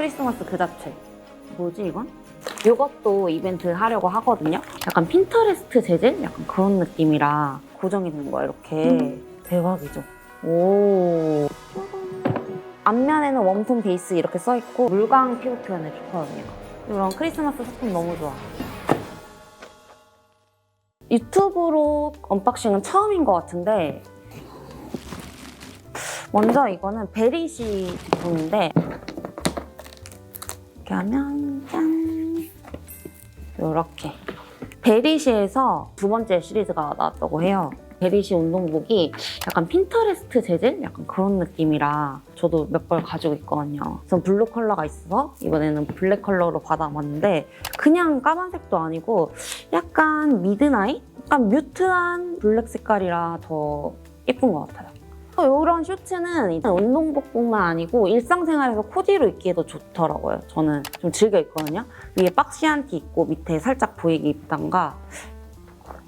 크리스마스 그 자체. 뭐지 이건? 이것도 이벤트 하려고 하거든요. 약간 핀터레스트 재질? 약간 그런 느낌이라 고정이 되는 거야 이렇게. 대박이죠. 오. 앞면에는 웜톤 베이스 이렇게 써 있고 물광 피부 표현에 좋거든요. 이런 크리스마스 소품 너무 좋아. 유튜브로 언박싱은 처음인 것 같은데 먼저 이거는 베리시 제품인데 이렇게 하면 짠 이렇게 베리시에서 두 번째 시리즈가 나왔다고 해요. 베리시 운동복이 약간 핀터레스트 재질? 약간 그런 느낌이라 저도 몇 벌 가지고 있거든요. 전 블루 컬러가 있어서 이번에는 블랙 컬러로 받아봤는데 그냥 까만색도 아니고 약간 미드나잇? 약간 뮤트한 블랙 색깔이라 더 예쁜 것 같아요. 이런 슈츠는 일단 운동복뿐만 아니고 일상생활에서 코디로 입기에도 좋더라고요. 저는 좀 즐겨 입거든요. 위에 박시한 티 입고 밑에 살짝 보이게 입던가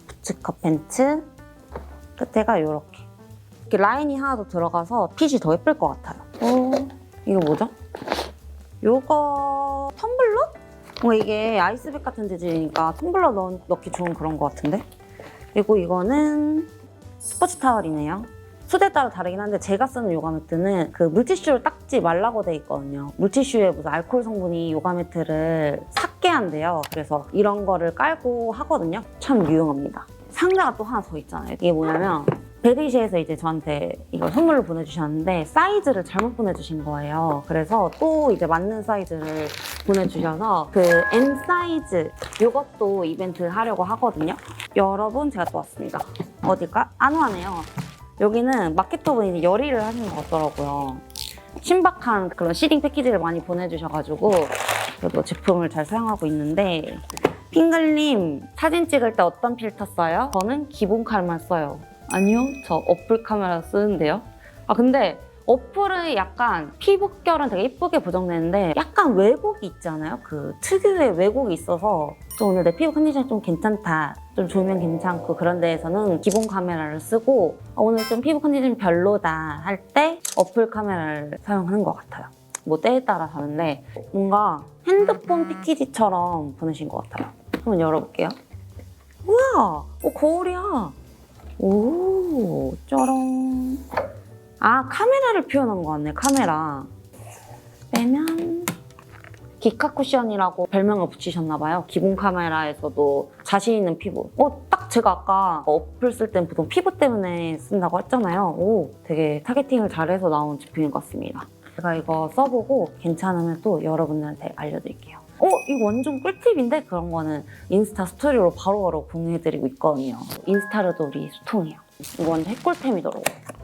부츠컷 팬츠 끝에가 이렇게 이렇게 라인이 하나 더 들어가서 핏이 더 예쁠 것 같아요. 어, 이거 뭐죠? 요거 텀블러? 뭔가 이게 아이스백 같은 재질이니까 텀블러 넣, 넣기 좋은 그런 것 같은데? 그리고 이거는 스포츠 타월이네요. 수대에 따라 다르긴 한데 제가 쓰는 요가 매트는 그 물티슈를 닦지 말라고 돼 있거든요. 물티슈에 무슨 알코올 성분이 요가 매트를 삭게 한대요. 그래서 이런 거를 깔고 하거든요. 참 유용합니다. 상자가 또 하나 더 있잖아요. 이게 뭐냐면 베리시에서 이제 저한테 이걸 선물로 보내주셨는데 사이즈를 잘못 보내주신 거예요. 그래서 또 이제 맞는 사이즈를 보내주셔서 그 M 사이즈 이것도 이벤트 하려고 하거든요. 여러분 제가 또 왔습니다. 어딜까? 안와네요. 여기는 마케터분이 열의를 하시는 것 같더라고요. 신박한 그런 시딩 패키지를 많이 보내주셔가지고 저도 제품을 잘 사용하고 있는데 핑글님 사진 찍을 때 어떤 필터 써요? 저는 기본 칼만 써요. 아니요, 저 어플 카메라 쓰는데요. 아 근데 어플은 약간 피부결은 되게 예쁘게 보정되는데 약간 왜곡이 있잖아요. 그 특유의 왜곡이 있어서 또 오늘 내 피부 컨디션이 좀 괜찮다, 좀 조명 괜찮고 그런 데에서는 기본 카메라를 쓰고 어, 오늘 좀 피부 컨디션이 별로다 할 때 어플 카메라를 사용하는 것 같아요. 뭐 때에 따라 다른데 뭔가 핸드폰 패키지처럼 보내신 것 같아요. 한번 열어볼게요. 우와! 오, 거울이야. 오, 짜란. 아, 카메라를 표현한 것 같네, 카메라. 빼면 기카 쿠션이라고 별명을 붙이셨나 봐요. 기본 카메라에서도 자신 있는 피부. 어, 딱 제가 아까 어플 쓸 땐 보통 피부 때문에 쓴다고 했잖아요. 오, 되게 타겟팅을 잘해서 나온 제품인 것 같습니다. 제가 이거 써보고 괜찮으면 또 여러분들한테 알려드릴게요. 어, 이거 완전 꿀팁인데? 그런 거는 인스타 스토리로 바로바로 공유해드리고 있거든요. 인스타로도 우리 소통해요. 완전 핵꿀템이더라고요.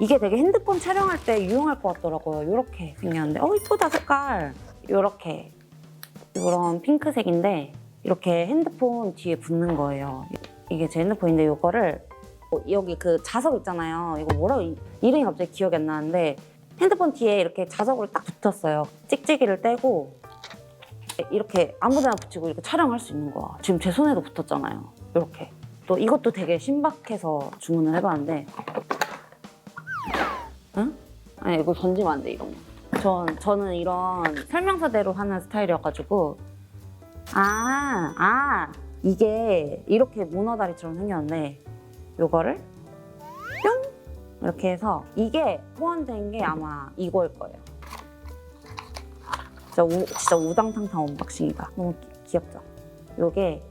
이게 되게 핸드폰 촬영할 때 유용할 것 같더라고요. 이렇게 생겼는데, 어, 이쁘다, 색깔. 이렇게. 이런 핑크색인데, 이렇게 핸드폰 뒤에 붙는 거예요. 이게 제 핸드폰인데, 이거를 어, 여기 그 자석 있잖아요. 이거 뭐라고, 이- 이름이 갑자기 기억이 안 나는데, 핸드폰 뒤에 이렇게 자석으로 딱 붙었어요. 찍찍이를 떼고, 이렇게 아무데나 붙이고 이렇게 촬영할 수 있는 거야. 지금 제 손에도 붙었잖아요. 이렇게. 또 이것도 되게 신박해서 주문을 해봤는데, 응? 아니 이거 던지면 안 돼 이런 거. 전 저는 이런 설명서대로 하는 스타일이어가지고 아, 아 이게 이렇게 문어다리처럼 생겼는데 요거를 뿅 이렇게 해서 이게 후원된 게 아마 이거일 거예요. 진짜, 우, 진짜 우당탕탕 언박싱이다. 너무 기- 귀엽죠? 요게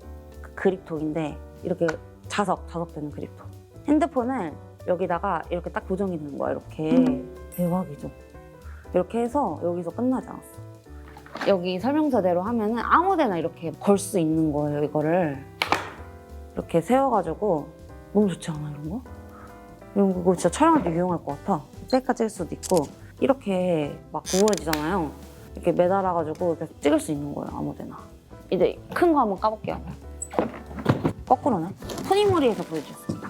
그 그립톡인데 이렇게 자석, 자석 되는 그립톡. 핸드폰을 여기다가 이렇게 딱 고정이 되는 거야, 이렇게. 대박이죠? 이렇게 해서 여기서 끝나지 않았어. 여기 설명서대로 하면은 아무 데나 이렇게 걸 수 있는 거예요, 이거를. 이렇게 세워가지고 너무 좋지 않아, 이런 거? 이런 거 진짜 촬영할 때 유용할 것 같아. 셀카 찍을 수도 있고 이렇게 막 구부러지잖아요. 이렇게 매달아가지고 이렇게 찍을 수 있는 거예요, 아무 데나. 이제 큰 거 한번 까볼게요. 거꾸로네. 토니모리에서 보여주셨습니다.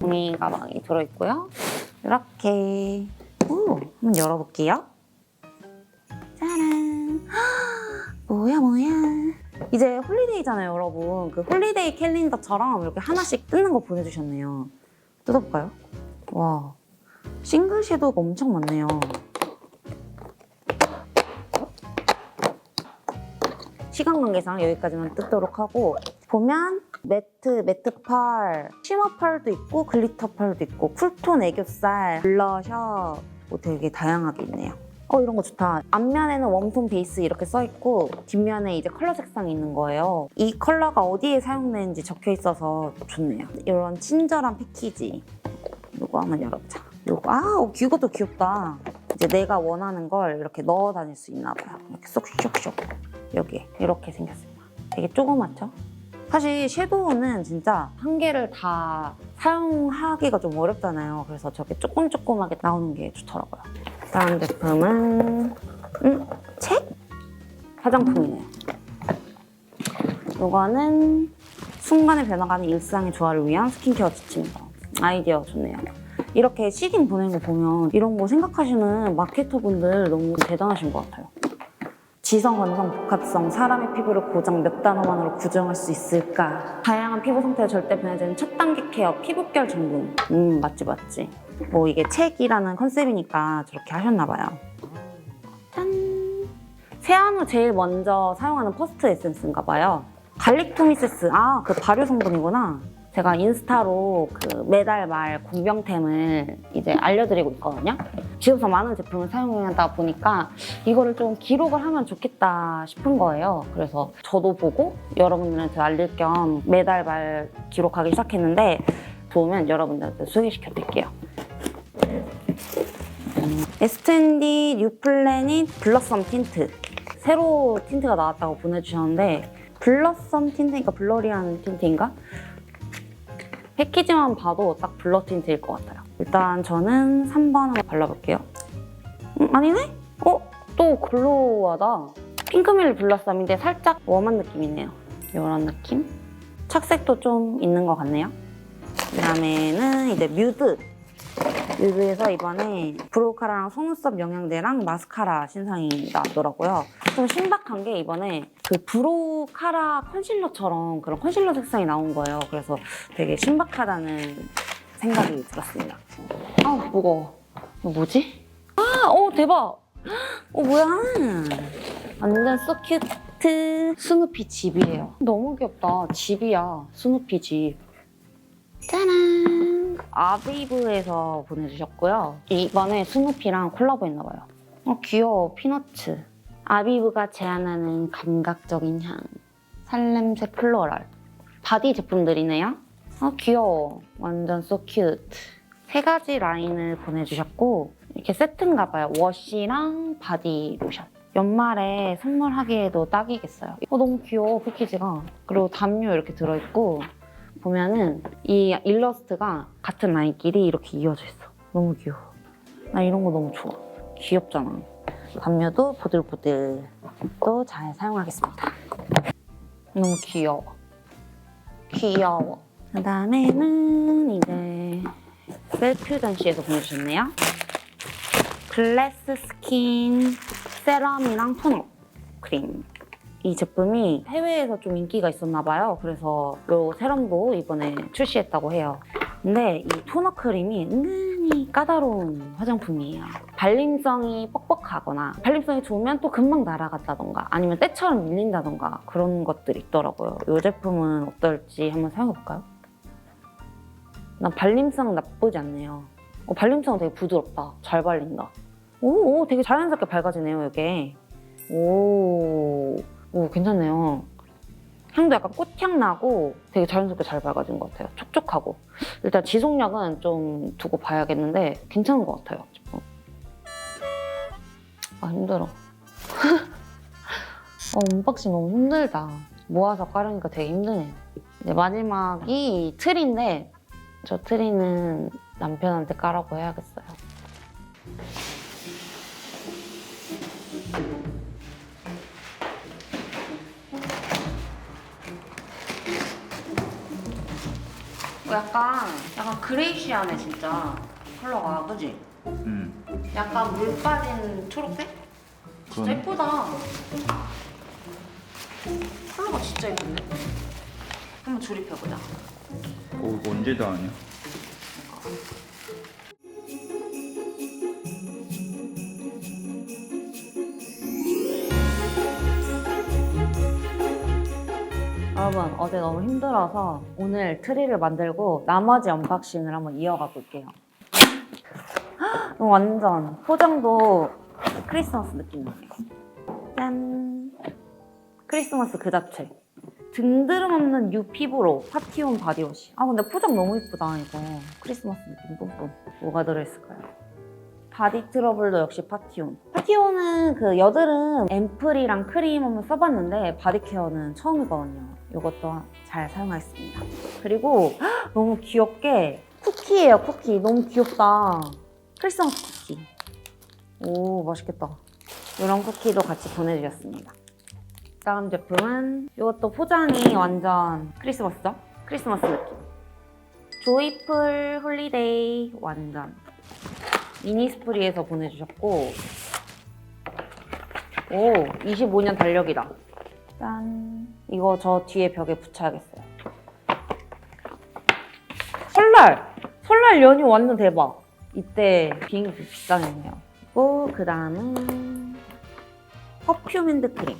종이 가방이 들어있고요. 이렇게 오, 한번 열어볼게요. 짜란. 허, 뭐야 뭐야. 이제 홀리데이잖아요, 여러분. 그 홀리데이 캘린더처럼 이렇게 하나씩 뜯는 거 보내주셨네요. 뜯어볼까요? 와, 싱글 섀도우가 엄청 많네요. 시간 관계상 여기까지만 뜯도록 하고 보면 매트, 매트 펄, 쉬머 펄도 있고 글리터 펄도 있고 쿨톤 애교살, 블러셔 뭐 되게 다양하게 있네요. 어 이런 거 좋다. 앞면에는 웜톤 베이스 이렇게 써 있고 뒷면에 이제 컬러 색상이 있는 거예요. 이 컬러가 어디에 사용되는지 적혀 있어서 좋네요. 이런 친절한 패키지. 이거 한번 열어보자. 이거 아 어, 이것도 귀엽다. 이제 내가 원하는 걸 이렇게 넣어 다닐 수 있나 봐요. 이렇게 쏙쏙쏙 여기 이렇게 생겼습니다. 되게 조그맣죠? 사실 섀도우는 진짜 한 개를 다 사용하기가 좀 어렵잖아요. 그래서 저게 조금 조그맣게 나오는 게 좋더라고요. 다음 제품은 음, 책? 화장품이네요. 이거는 순간에 변화가는 일상의 조화를 위한 스킨케어 지침서. 아이디어 좋네요. 이렇게 시딩 보내는 거 보면 이런 거 생각하시는 마케터 분들 너무 대단하신 것 같아요. 지성, 건성, 복합성, 사람의 피부를 고장 몇 단어만으로 구정할 수 있을까? 다양한 피부 상태가 절대 않는 첫 단계 케어, 피부결 전문. 음, 맞지, 맞지. 뭐 이게 책이라는 컨셉이니까 저렇게 하셨나 봐요. 짠! 세안 후 제일 먼저 사용하는 퍼스트 에센스인가 봐요. 갈릭 투미세스. 아, 그 발효 성분이구나. 제가 인스타로 그 매달 말 공병템을 이제 알려드리고 있거든요. 집에서 많은 제품을 사용하다 보니까 이거를 좀 기록을 하면 좋겠다 싶은 거예요. 그래서 저도 보고 여러분들한테 알릴 겸 매달 말 기록하기 시작했는데 좋으면 여러분들한테 소개시켜 드릴게요. 에스텐디 뉴플래닛 블러썸 틴트 새로 틴트가 나왔다고 보내주셨는데 블러썸 틴트니까 블러리한 틴트인가? 패키지만 봐도 딱 블러 틴트일 것 같아요. 일단 저는 3번 한번 발라볼게요. 음, 아니네? 어? 또 글로우하다. 핑크밀 블러썸인데 살짝 웜한 느낌이네요. 이런 느낌? 착색도 좀 있는 것 같네요. 그 다음에는 이제 뮤드. 뮤드에서 이번에 브로우카라랑 속눈썹 영양제랑 마스카라 신상이 나왔더라고요. 좀 신박한 게 이번에 그 브로우 카라 컨실러처럼 그런 컨실러 색상이 나온 거예요. 그래서 되게 신박하다는 생각이 들었습니다. 아우 무거워. 이거 뭐지? 아, 어 대박. 어 뭐야? 완전 소 큐트 스누피 집이에요. 너무 귀엽다. 집이야. 스누피 집. 짜란. 아비브에서 보내주셨고요. 이번에 스누피랑 콜라보 했나봐요. 어 귀여워. 피너츠. 아비브가 제안하는 감각적인 향. 살냄새 플로럴. 바디 제품들이네요. 아 귀여워. 완전 so cute. 세 가지 라인을 보내주셨고 이렇게 세트인가 봐요. 워시랑 바디 로션. 연말에 선물하기에도 딱이겠어요. 어, 너무 귀여워 패키지가. 그리고 담요 이렇게 들어있고 보면은 이 일러스트가 같은 라인끼리 이렇게 이어져 있어. 너무 귀여워. 나 이런 거 너무 좋아. 귀엽잖아. 담요도 보들보들 또 잘 사용하겠습니다. 너무 귀여워. 귀여워. 그 다음에는 이제 셀퓨전시에서 보내주셨네요. 글래스 스킨 세럼이랑 토너 크림. 이 제품이 해외에서 좀 인기가 있었나 봐요. 그래서 이 세럼도 이번에 출시했다고 해요. 근데 이 토너 크림이 은근 히 까다로운 화장품이에요. 발림성이 뻑뻑하거나 발림성이 좋으면 또 금방 날아갔다던가 아니면 때처럼 밀린다던가 그런 것들이 있더라고요. 이 제품은 어떨지 한번 사용해볼까요? 난 발림성 나쁘지 않네요. 어, 발림성은 되게 부드럽다. 잘 발린다. 오, 오, 되게 자연스럽게 밝아지네요, 이게. 오, 오, 괜찮네요. 향도 약간 꽃향 나고 되게 자연스럽게 잘 밝아진 것 같아요. 촉촉하고. 일단 지속력은 좀 두고 봐야겠는데 괜찮은 것 같아요. 아, 힘들어. 어, 언박싱 너무 힘들다. 모아서 까르니까 되게 힘드네요. 이제 마지막이 이 트리인데 저 트리는 남편한테 까라고 해야겠어요. 어, 약간 약간 그레이시하네 진짜 컬러가 그지? 음. 약간 물 빠진 초록색? 진짜 그러네. 예쁘다. 컬러가 진짜 예쁜데? 한번 조립해보자. 오 이거 언제 다 하냐? 어제 너무 힘들어서 오늘 트리를 만들고 나머지 언박싱을 한번 이어가 볼게요. 헉, 완전 포장도 크리스마스 느낌 나요. 짠. 크리스마스 그 자체. 등드름 없는 유피부로 파티온 바디워시. 아 근데 포장 너무 이쁘다 이거. 크리스마스 느낌 뿜뿜. 뭐가 들어있을까요? 바디 트러블도 역시 파티온. 파티온은 그 여드름 앰플이랑 크림 한번 써봤는데 바디 케어는 처음이거든요. 이것도 잘 사용하겠습니다. 그리고 헉, 너무 귀엽게 쿠키예요 쿠키. 너무 귀엽다. 크리스마스 쿠키. 오 맛있겠다. 이런 쿠키도 같이 보내주셨습니다. 다음 제품은 이것도 포장이 완전 크리스마스죠? 크리스마스 느낌. 조이풀 홀리데이 완전 미니스프리에서 보내주셨고 오 25년 달력이다. 짠 이거 저 뒤에 벽에 붙여야겠어요. 설날 설날 연휴 완전 대박. 이때 비행기 비싸네요. 그리고 그 다음은 퍼퓸 핸드크림.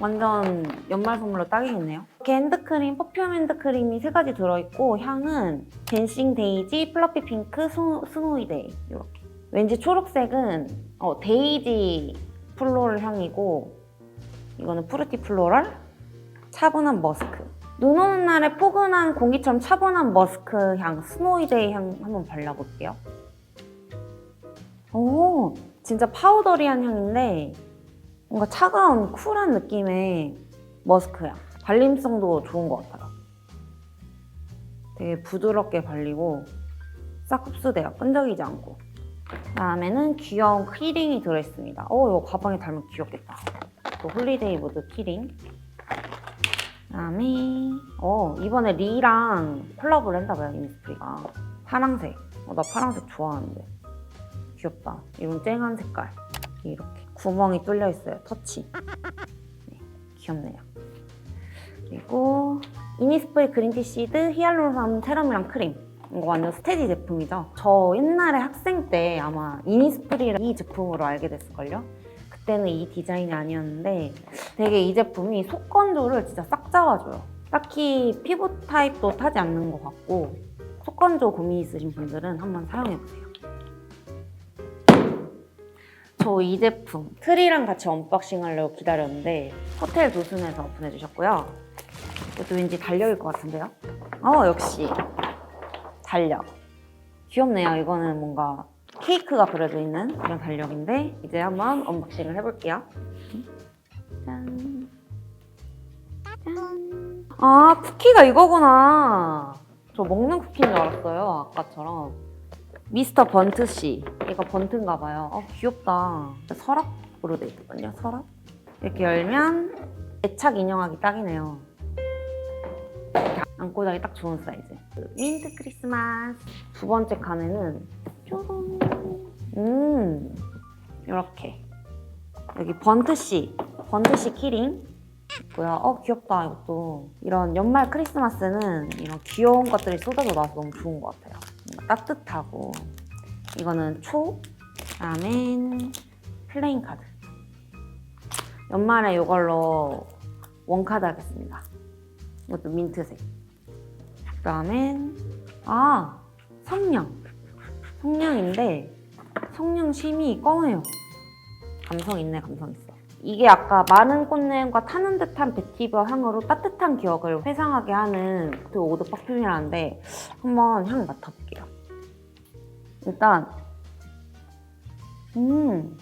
완전 연말 선물로 딱이겠네요. 이렇게 핸드크림, 퍼퓸 핸드크림이 세 가지 들어있고 향은 댄싱 데이지, 플러피 핑크, 스노, 스노이 데이 이렇게. 왠지 초록색은 어, 데이지 플로럴 향이고 이거는 푸르티 플로럴, 차분한 머스크. 눈 오는 날에 포근한 공기처럼 차분한 머스크 향, 스노이 데이 향 한번 발라볼게요. 오, 진짜 파우더리한 향인데 뭔가 차가운 쿨한 느낌의 머스크 향. 발림성도 좋은 것 같아요. 되게 부드럽게 발리고 싹 흡수돼요. 끈적이지 않고. 다음에는 귀여운 키링이 들어있습니다. 어, 이거 가방에 달면 귀엽겠다. 또 홀리데이 모드 키링. 그다음에 어 이번에 리랑 콜라보를 했나봐요 인스프리가 파랑색. 어, 나 파랑색 좋아하는데 귀엽다. 이런 쨍한 색깔 이렇게 구멍이 뚫려 있어요. 터치. 네, 귀엽네요. 그리고 이니스프리 그린티 시드 히알루론 세럼이랑 크림. 이거 완전 스테디 제품이죠. 저 옛날에 학생 때 아마 이니스프리를 이 제품으로 알게 됐을걸요. 그때는 이 디자인이 아니었는데 되게 이 제품이 속 건조를 진짜 싹 잡아줘요. 딱히 피부 타입도 타지 않는 것 같고 속 건조 고민 있으신 분들은 한번 사용해보세요. 저 이 제품 트리랑 같이 언박싱 하려고 기다렸는데 호텔 도순에서 보내주셨고요. 이것도 왠지 달력일 것 같은데요? 어 역시 달력. 귀엽네요. 이거는 뭔가 케이크가 그려져 있는 그런 달력인데 이제 한번 언박싱을 해볼게요. 짠. 짠. 아 쿠키가 이거구나. 저 먹는 쿠키인 줄 알았어요. 아까처럼. 미스터 번트 씨. 얘가 번트인가 봐요. 어 귀엽다. 서랍으로 돼 있거든요. 서랍. 이렇게 열면 애착 인형하기 딱이네요. 안고 자기 딱 좋은 사이즈. 민트 크리스마스. 두 번째 칸에는 쪼롱. 음. 이렇게. 여기 번트 씨. 번트 씨 키링. 있고요. 어 귀엽다 이것도. 이런 연말 크리스마스는 이런 귀여운 것들이 쏟아져 나와서 너무 좋은 것 같아요. 뭔가 따뜻하고. 이거는 초. 그다음엔 플레인 카드. 연말에 이걸로 원카드 하겠습니다. 이것도 민트색. 그다음엔 아 성냥. 성냥인데 성냥 심이 검해요. 감성 있네, 감성 있어. 이게 아까 많은 꽃냄과 타는 듯한 베티버 향으로 따뜻한 기억을 회상하게 하는 그 오드 퍼퓸이라는데 한번 향 맡아볼게요. 일단 음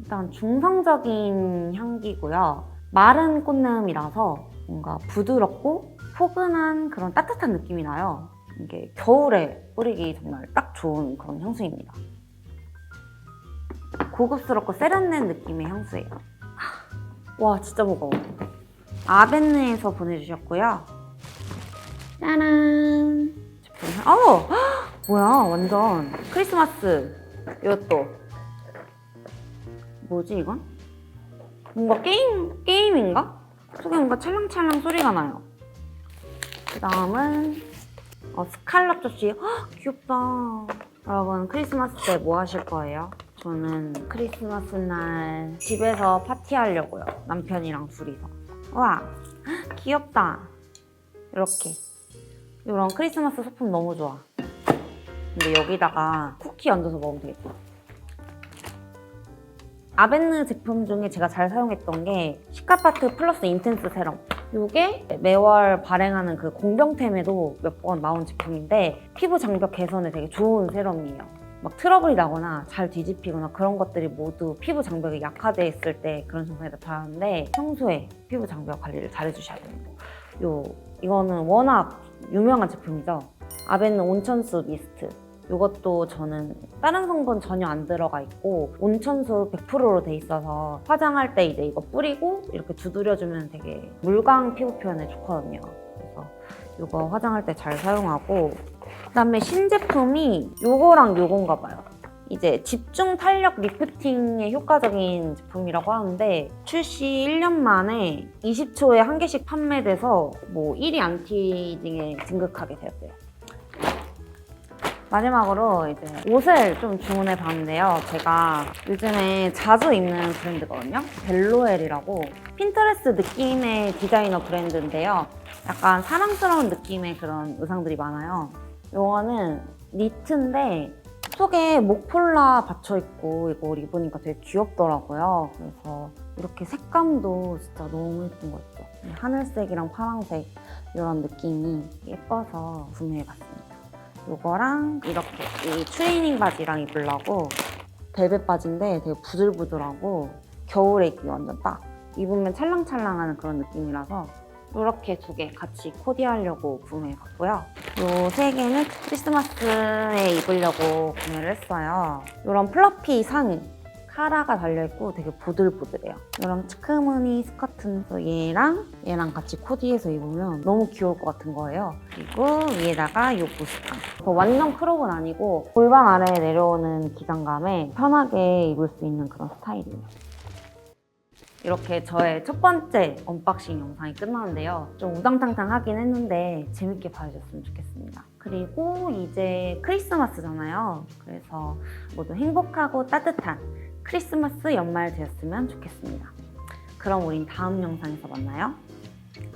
일단 중성적인 향기고요. 마른 꽃냄이라서 뭔가 부드럽고 포근한 그런 따뜻한 느낌이 나요. 이게 겨울에 뿌리기 정말 딱 좋은 그런 향수입니다. 고급스럽고 세련된 느낌의 향수예요. 하, 와 진짜 무거워. 아벤느에서 보내주셨고요. 짜란. 제품 헉, 뭐야 완전 크리스마스 이것도 뭐지 이건? 뭔가 게임 게임인가? 속에 뭔가 찰랑찰랑 소리가 나요. 그 다음은 어, 스칼럽 접시. 헉, 귀엽다. 여러분 크리스마스 때 뭐 하실 거예요? 저는 크리스마스 날 집에서 파티하려고요. 남편이랑 둘이서. 와 귀엽다. 이렇게. 이런 크리스마스 소품 너무 좋아. 근데 여기다가 쿠키 얹어서 먹으면 되겠다. 아벤느 제품 중에 제가 잘 사용했던 게 시카파트 플러스 인텐스 세럼. 이게 매월 발행하는 그 공병템에도 몇 번 나온 제품인데 피부 장벽 개선에 되게 좋은 세럼이에요. 막 트러블이 나거나 잘 뒤집히거나 그런 것들이 모두 피부 장벽이 약화돼 있을 때 그런 증상이 나타나는데 평소에 피부 장벽 관리를 잘 해주셔야 됩니다. 요 이거는 워낙 유명한 제품이죠. 아벤느 온천수 미스트. 이것도 저는 다른 성분 전혀 안 들어가 있고 온천수 100%로 돼 있어서 화장할 때 이제 이거 뿌리고 이렇게 두드려주면 되게 물광 피부 표현에 좋거든요. 그래서 이거 화장할 때 잘 사용하고 그다음에 신제품이 요거랑 요건가 봐요. 이제 집중 탄력 리프팅에 효과적인 제품이라고 하는데 출시 1년 만에 20초에 한 개씩 판매돼서 뭐 1위 안티징에 등극하게 되었대요. 마지막으로 이제 옷을 좀 주문해 봤는데요. 제가 요즘에 자주 입는 브랜드거든요. 벨로엘이라고 핀터레스트 느낌의 디자이너 브랜드인데요. 약간 사랑스러운 느낌의 그런 의상들이 많아요. 요거는 니트인데 속에 목폴라 받쳐 있고 이걸 입으니까 되게 귀엽더라고요. 그래서 이렇게 색감도 진짜 너무 예쁜 거 있죠. 하늘색이랑 파란색 이런 느낌이 예뻐서 구매해봤습니다. 요거랑 이렇게 이 트레이닝 바지랑 입으려고 벨벳 바지인데 되게 부들부들하고 겨울에 입기 완전 딱 입으면 찰랑찰랑하는 그런 느낌이라서 이렇게 두 개 같이 코디하려고 구매해봤고요. 요 세 개는 크리스마스에 입으려고 구매를 했어요. 이런 플러피 상의 카라가 달려있고 되게 보들보들해요. 이런 치크무늬 스커트도 얘랑 얘랑 같이 코디해서 입으면 너무 귀여울 것 같은 거예요. 그리고 위에다가 이 부스탕. 완전 크롭은 아니고 골반 아래에 내려오는 기장감에 편하게 입을 수 있는 그런 스타일이에요. 이렇게 저의 첫 번째 언박싱 영상이 끝나는데요. 좀 우당탕탕 하긴 했는데 재밌게 봐주셨으면 좋겠습니다. 그리고 이제 크리스마스잖아요. 그래서 모두 행복하고 따뜻한 크리스마스 연말 되었으면 좋겠습니다. 그럼 우린 다음 영상에서 만나요.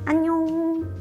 안녕!